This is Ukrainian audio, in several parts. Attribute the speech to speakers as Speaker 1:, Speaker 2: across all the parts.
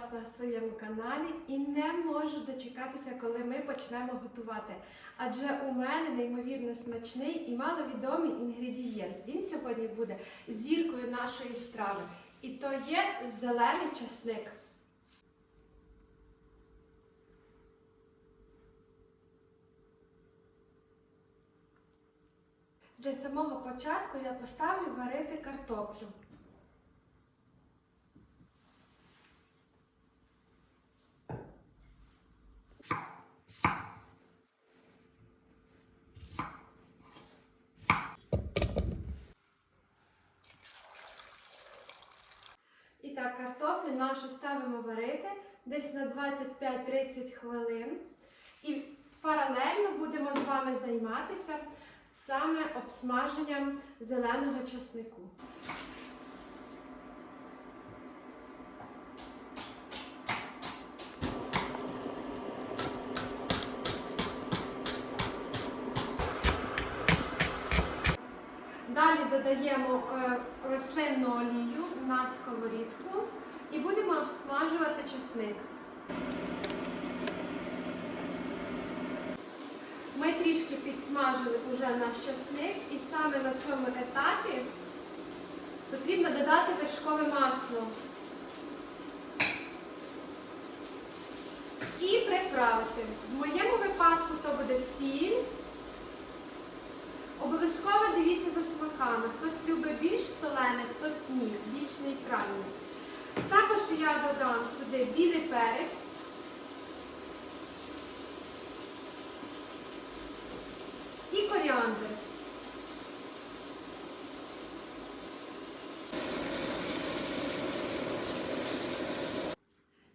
Speaker 1: вас на своєму каналі і не можу дочекатися, коли ми почнемо готувати. Адже у мене неймовірно смачний і маловідомий інгредієнт. Він сьогодні буде зіркою нашої страви. І то є зелений часник. Для самого початку я поставлю варити картоплю. І так, картоплю нашу ставимо варити десь на 25-30 хвилин. І паралельно будемо з вами займатися саме обсмаженням зеленого часнику. Далі додаємо е, рослинну олію на сковорідку і будемо обсмажувати чесник. Ми трішки підсмажили вже наш часник і саме на цьому етапі потрібно додати вершкове масло. І приправити. В моєму випадку то буде сіль. Обов'язково дивіться за смаками. Хтось любить більш солене, хтось ні, більш нейтральне. Я додам сюди білий перець. І коріандр.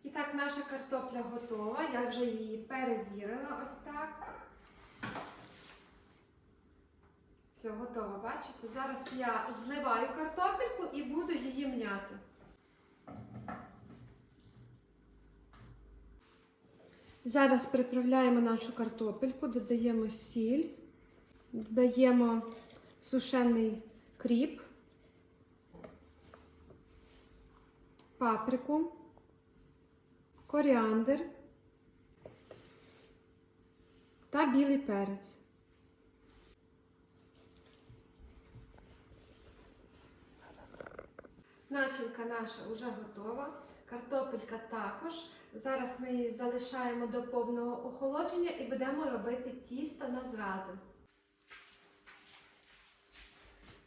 Speaker 1: І так, наша картопля готова. Я вже її перевірила ось так. Все, готово, бачите? Зараз я зливаю картопельку і буду її м'яти. Зараз приправляємо нашу картопельку, додаємо сіль, додаємо сушений кріп, паприку, коріандр та білий перець. Начинка наша вже готова, картопелька також. Зараз ми її залишаємо до повного охолодження і будемо робити тісто на зрази.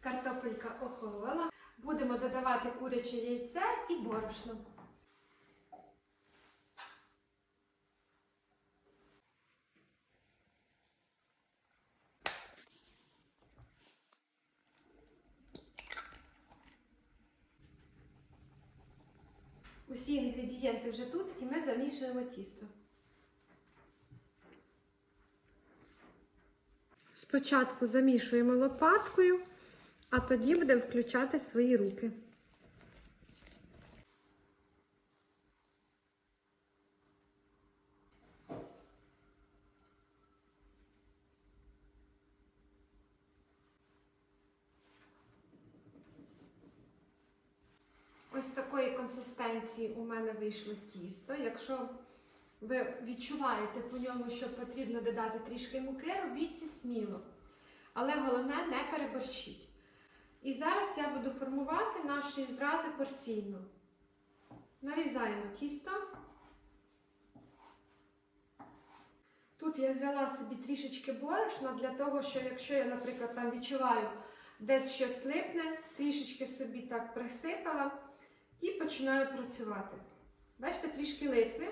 Speaker 1: Картопелька охолола. Будемо додавати куряче яйце і борошно. Усі інгредієнти вже тут і ми замішуємо тісто. Спочатку замішуємо лопаткою, а тоді будемо включати свої руки. Ось такої консистенції у мене вийшло тісто. Якщо ви відчуваєте по ньому, що потрібно додати трішки муки, робіть це сміло. Але головне не переборщіть. І зараз я буду формувати наші зрази порційно. Нарізаємо тісто. Тут я взяла собі трішечки борошна для того, що якщо я, наприклад, там відчуваю десь щось липне, трішечки собі так присипала і починаю працювати. Бачите, трішки липне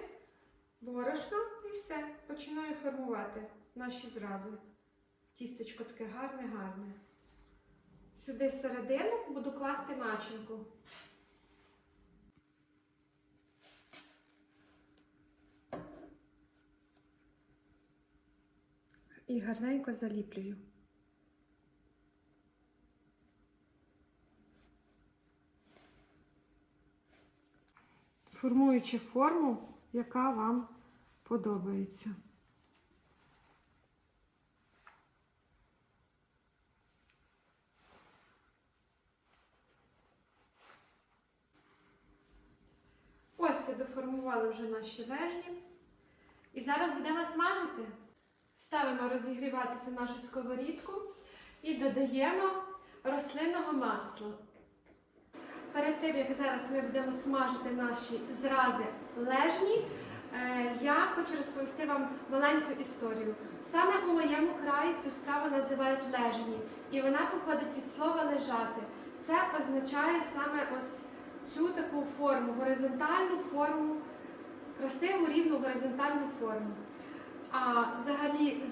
Speaker 1: борошно і все. Починаю формувати наші зрази. Тістечко таке гарне-гарне. Сюди всередину буду класти начинку. І гарненько заліплюю. Формуючи форму, яка вам подобається. Ось доформували вже наші лежні. І зараз будемо смажити. Ставимо розігріватися нашу сковорідку і додаємо рослинного масла. Перед тим, як зараз ми будемо смажити наші зрази лежні, е, я хочу розповісти вам маленьку історію. Саме у моєму краї цю страву називають лежні, і вона походить від слова лежати. Це означає саме ось цю таку форму, горизонтальну форму, красиву рівну горизонтальну форму. А взагалі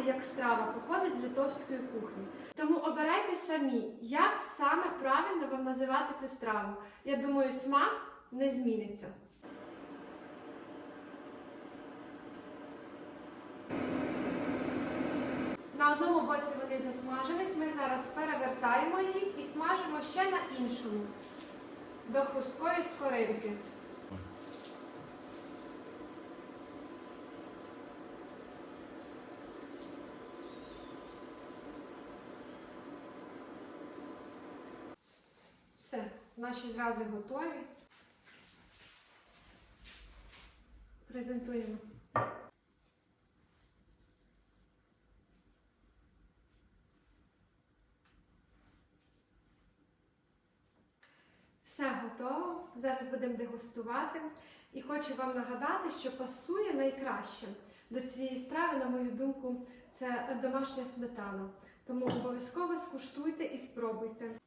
Speaker 1: зрази як страва походить з литовської кухні. Тому обирайте самі, як саме правильно вам називати цю страву. Я думаю, смак не зміниться. На одному боці вони засмажились. Ми зараз перевертаємо їх і смажимо ще на іншому до хрусткої скоринки. Все, наші зрази готові. Презентуємо. Все готово. Зараз будемо дегустувати. І хочу вам нагадати, що пасує найкраще до цієї страви, на мою думку, це домашня сметана. Тому обов'язково скуштуйте і спробуйте.